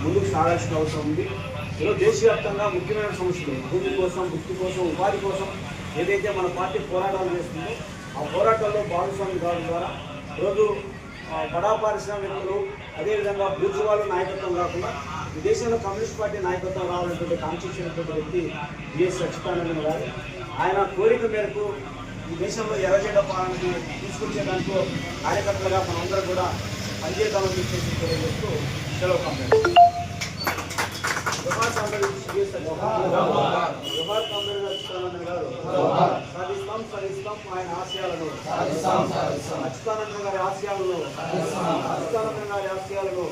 అవసరం ఉంది. ఈరోజు దేశవ్యాప్తంగా ముఖ్యమైన సమస్యలు భూమి కోసం వృత్తి కోసం ఉపాధి కోసం ఏదైతే మన పార్టీ పోరాటాలు చేస్తుందో ఆ పోరాటాల్లో భాగస్వామి కావడం ద్వారా ఈరోజు బడా పారిశ్రామికులు అదేవిధంగా బూర్జువాళ్ళ నాయకత్వం కాకుండా ఈ దేశంలో కమ్యూనిస్ట్ పార్టీ నాయకత్వం రావాలనేటువంటి కాంక్షించినటువంటి వ్యక్తి బిఎస్ సచ్చిదానంద గారు ఆయన కోరిక మేరకు ఈ దేశంలో ఎర్రజెండ పాలనకి తీసుకొచ్చేదానికి కార్యకర్తలుగా మనందరం కూడా పనిచేద్దామని చెప్పేసి తెలియజేస్తూ సెలవు కంపెనీ సాధిస్తాం సాధిస్తాం. ఆయన ఆశయాలను అచ్యుతానంద గారి ఆశయాలను అచ్యుతానంద గారి ఆశయాలను